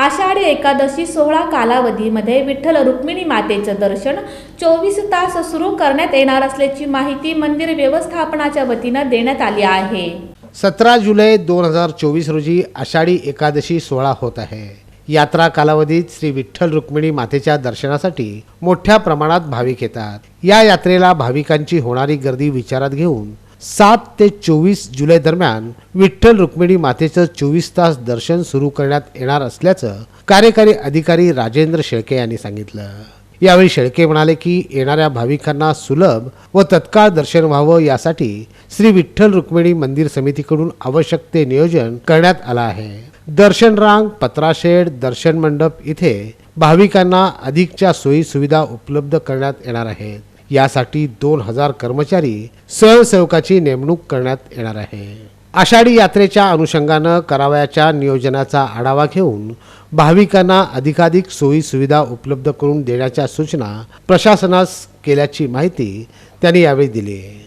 आषाढी एकादशी सोहळा कालावधीमध्ये विठ्ठल रुक्मिणी मातेचं दर्शन चोवीस तास सुरू करण्यात येणार असल्याची माहिती मंदिर व्यवस्थापनाच्या वतीनं देण्यात आली आहे. सतरा जुलै दोन हजार चोवीस रोजी आषाढी एकादशी सोहळा होत आहे. यात्रा कालावधीत श्री विठ्ठल रुक्मिणी मातेच्या दर्शनासाठी मोठ्या प्रमाणात भाविक येतात. या यात्रेला भाविकांची होणारी गर्दी विचारात घेऊन सात ते चोवीस जुलै दरम्यान विठ्ठल रुक्मिणी मातेचं चोवीस तास दर्शन सुरू करण्यात येणार असल्याचं कार्यकारी अधिकारी राजेंद्र शेळके यांनी सांगितलं. यावेळी शेळके म्हणाले की येणाऱ्या भाविकांना सुलभ व तत्काळ दर्शन व्हावं यासाठी श्री विठ्ठल रुक्मिणी मंदिर समितीकडून आवश्यक ते नियोजन करण्यात आलं आहे. दर्शन रांग पत्राशेड दर्शन मंडप इथे भाविकांना अधिकच्या सोयी सुविधा उपलब्ध करण्यात येणार आहेत. यासाठी दोन हजार कर्मचारी स्वयंसेवकाची नेमणूक करण्यात येणार आहे. आषाढी यात्रेच्या अनुषंगानं करावयाच्या नियोजनाचा आढावा घेऊन भाविकांना अधिकाधिक सोयी सुविधा उपलब्ध करून देण्याच्या सूचना प्रशासनास केल्याची माहिती त्यांनी यावेळी दिली.